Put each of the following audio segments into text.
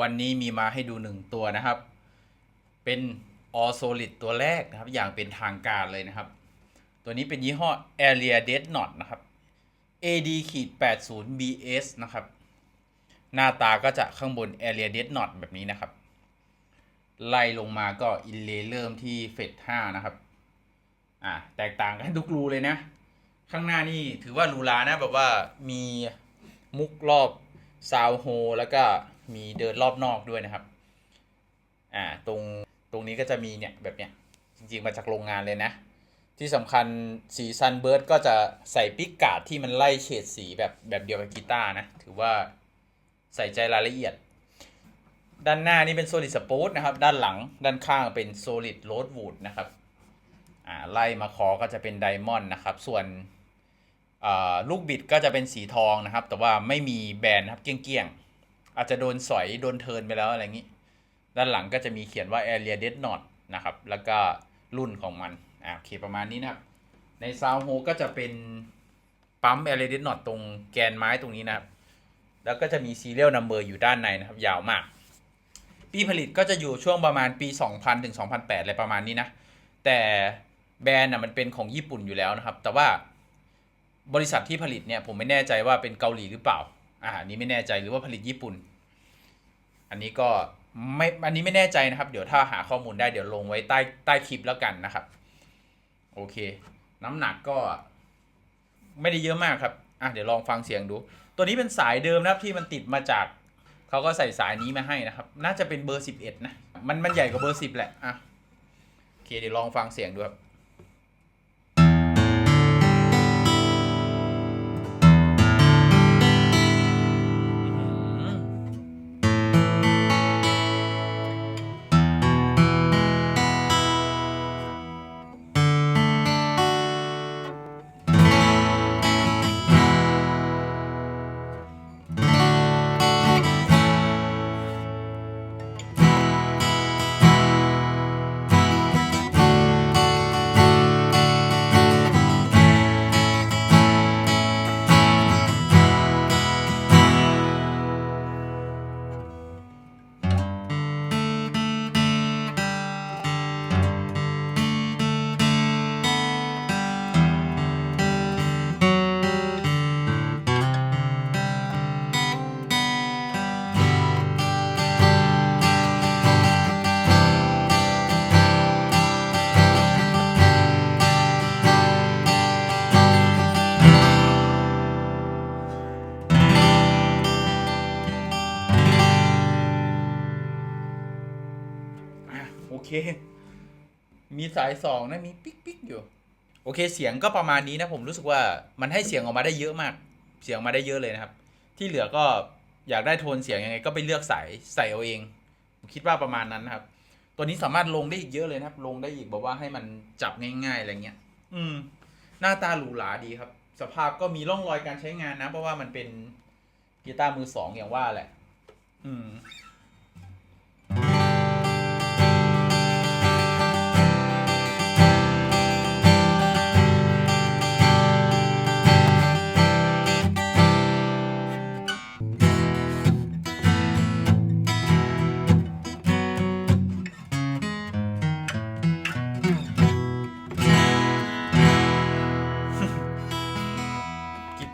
วันนี้มีมาให้ดูหนึ่งตัวนะครับ เป็น All Solid ตัวแรกนะครับ อย่างเป็นทางการเลยนะครับ ตัวนี้เป็นยี่ห้อ Area Dead n o t นะครับ AD ขีด80 BS นะครับ หน้าตาก็จะข้างบน Area Dead n o t แบบนี้นะครับ ไล่ลงมาก็อินเลเริ่มที่เฟด5นะครับ อ่าแตกต่างกันทุกรูเลยนะ ข้างหน้านี่ถือว่ารูหรานะแบบว่ามีมุกรอบซาวโฮแล้วก็ มีเดินรอบนอกด้วยนะครับ อ่า ตรง ตรงนี้ก็จะมีเนี่ยแบบเนี้ย จริงๆ มาจากโรงงานเลยนะ ที่สำคัญสีซันเบิร์ดก็จะใส่ปิกกาดที่มันไล่เฉดสีแบบแบบเดียวกับกีตาร์นะ ถือว่าใส่ใจรายละเอียด ด้านหน้านี่เป็น solid sport นะครับ ด้านหลังด้านข้างเป็น solid rosewood นะครับ อ่า ไล่มาคอก็จะเป็นไดมอนด์นะครับ ส่วนอ่าลูกบิดก็จะเป็นสีทองนะครับ แต่ว่าไม่มีแบรนด์ครับเกี้ยงๆ อาจจะโดนสอยโดนเทินไปแล้วอะไรอย่างนี้ ด้านหลังก็จะมีเขียนว่า area dead knot นะครับ แล้วก็รุ่นของมันอ่าโอเคประมาณนี้นะครับ ในซาวโฮก็จะเป็นปั๊ม area dead knot ตรงแกนไม้ตรงนี้นะครับ แล้วก็จะมี serial number อยู่ด้านในนะครับ ยาวมาก ปีผลิตก็จะอยู่ช่วงประมาณปี 2000ถึง2008อะไรประมาณนี้นะ แต่แบรนด์น่ะมันเป็นของญี่ปุ่นอยู่แล้วนะครับ แต่ว่าบริษัทที่ผลิตเนี่ยผมไม่แน่ใจว่าเป็นเกาหลีหรือเปล่า อ่านนี้ไม่แน่ใจหรือว่าผลิตญี่ปุ่น อันนี้ก็ไม่อันนี้ไม่แน่ใจนะครับ เดี๋ยวถ้าหาข้อมูลได้เดี๋ยวลงไว้ใต้ใต้คลิปแล้วกันนะครับ โอเค น้ำหนักก็ไม่ได้เยอะมากครับอะเดี๋ยวลองฟังเสียงดู ตัวนี้เป็นสายเดิมนะครับที่มันติดมาจากเขาก็ใส่สายนี้มาให้นะครับ น่าจะเป็นเบอร์ 11 นะ มันมันใหญ่กว่าเบอร์ 10 แหละอะโอเคเดี๋ยวลองฟังเสียงดูครับ เค มีสายสองนะมีปิ๊กปิ๊กอยู่ โอเคเสียงก็ประมาณนี้นะผมรู้สึกว่ามันให้เสียงออกมาได้เยอะมาก เสียงมาได้เยอะเลยนะครับ ที่เหลือก็อยากได้โทนเสียงยังไงก็ไปเลือกสายใส่เอาเองผมคิดว่าประมาณนั้นนะครับ ตัวนี้สามารถลงได้อีกเยอะเลยนะครับ ลงได้อีกแบบว่าให้มันจับง่ายๆอะไรเงี้ย อืม หน้าตาหรูหราดีครับ สภาพก็มีร่องรอยการใช้งานนะ เพราะว่ามันเป็นกีตาร์มือสองอย่างว่าแหละ อืม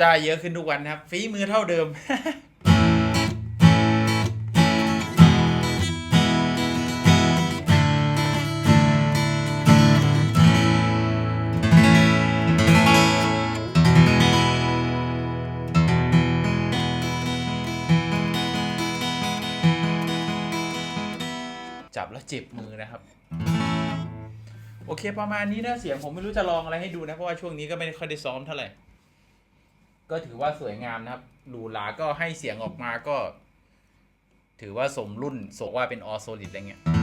ตาร์เยอะขึ้นทุกวันนะครับ ฝีมือเท่าเดิมจับแล้วเจ็บมือนะครับ โอเคประมาณนี้นะเสียงผมไม่รู้จะลองอะไรให้ดูนะ เพราะว่าช่วงนี้ก็ไม่ค่อยได้ซ้อมเท่าไหร่ ก็ถือว่าสวยงามนะครับ หรูหราก็ให้เสียงออกมาก็ ถือว่าสมรุ่นสกว่าเป็นออโซลิดอะไรเงี้ย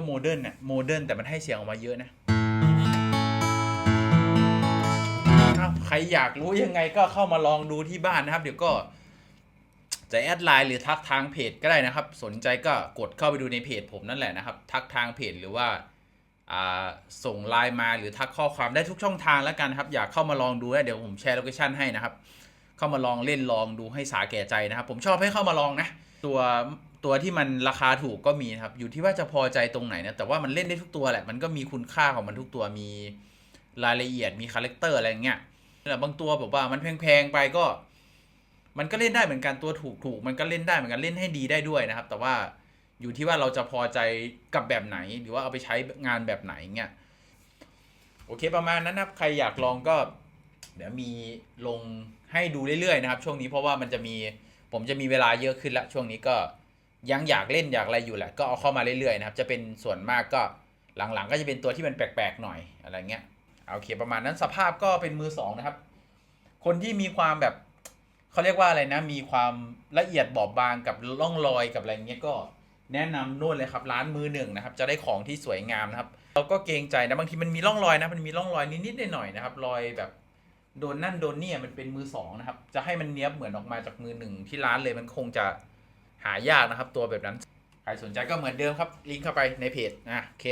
ก็โมเดิร์นน่ะโมเดิร์นแต่มันให้เสียงออกมาเยอะนะใครอยากรู้ยังไงก็เข้ามาลองดูที่บ้านนะครับ เดี๋ยวก็จะแอดไลน์หรือทักทางเพจก็ได้นะครับ สนใจก็กดเข้าไปดูในเพจผมนั่นแหละนะครับ ทักทางเพจหรือว่าอ่าส่งไลน์มาหรือทักข้อความได้ทุกช่องทางแล้วกันครับ อยากเข้ามาลองดูนะเดี๋ยวผมแชร์โลเคชั่นให้นะครับ เข้ามาลองเล่นลองดูให้สาแก่ใจนะครับ ผมชอบให้เข้ามาลองนะ ตัว ตัวที่มันราคาถูกก็มีครับ อยู่ที่ว่าจะพอใจตรงไหนนะ แต่ว่ามันเล่นได้ทุกตัวแหละ มันก็มีคุณค่าของมันทุกตัว มีรายละเอียด มีคาแรคเตอร์อะไรเงี้ยแต่บางตัวแบบว่ามันแพงๆไปก็ มันก็เล่นได้เหมือนกัน ตัวถูกถูกมันก็เล่นได้เหมือนกัน เล่นให้ดีได้ด้วยนะครับ แต่ว่าอยู่ที่ว่าเราจะพอใจกับแบบไหน หรือว่าเอาไปใช้งานแบบไหนเงี้ย โอเคประมาณนั้นนะครับ ใครอยากลองก็ เดี๋ยวมีลงให้ดูเรื่อยๆนะครับ ช่วงนี้เพราะว่ามันจะมี ผมจะมีเวลาเยอะขึ้นละ ช่วงนี้ก็ ยังอยากเล่นอยากอะไรอยู่แหละก็เอาเข้ามาเรื่อยๆนะครับจะเป็นส่วนมากก็หลังๆ ก็จะเป็นตัวที่มันแปลกๆหน่อยอะไรเงี้ยโอเคประมาณนั้นสภาพก็เป็นมือสองนะครับ คนที่มีความแบบเขาเรียกว่าอะไรนะ มีความละเอียดบอบบางกับร่องรอยกับอะไรเงี้ยก็แนะนำนู่นเลยครับร้านมือหนึ่งนะครับ จะได้ของที่สวยงามนะครับ เราก็เกรงใจนะบางทีมันมีร่องรอยนะมันมีร่องรอยนิดๆหน่อยๆนะครับ รอยแบบโดนนั่นโดนนี่มันเป็นมือสองนะครับ จะให้มันเนี้ยบเหมือนออกมาจากมือหนึ่งที่ร้านเลยมันคงจะ หายากนะครับตัวแบบนั้น ใครสนใจก็เหมือนเดิมครับลิงก์เข้าไปในเพจนะโอเค